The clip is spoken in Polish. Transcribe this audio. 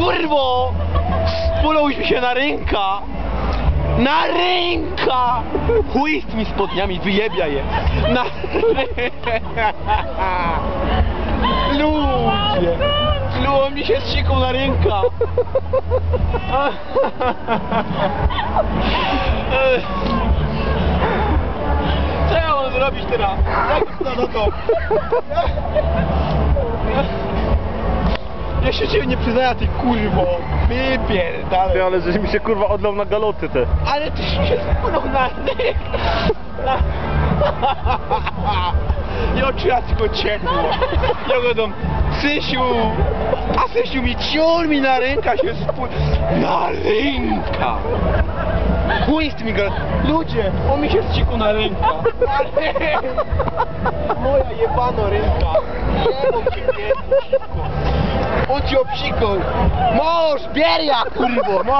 Kurwo! Spulął mi się na ręka! Na ręka! Chuj z tymi spodniami, wyjebia je! Na Ludzie! Pluło mi się z siką na ręka! Co ja mam zrobić teraz? Jak to no to? Ja się ciebie nie przyznaję, ty kurwo! Wypierdalaj! Ty, ale żeś mi się kurwa odlał na galoty te. Ale ty się spłynął na ryk! Na... I oczy ja tylko ciepło. Ja go dam, Sysiu! A Sysiu mi ciur mi na ręka się spłynął. Na ręka! Chuj z tymi gal... Ludzie, on mi się zciekł na ręka. Na ręka! Moja jebano ręka. Ci obsikał. Mąż, bierja, kurwo, mąż.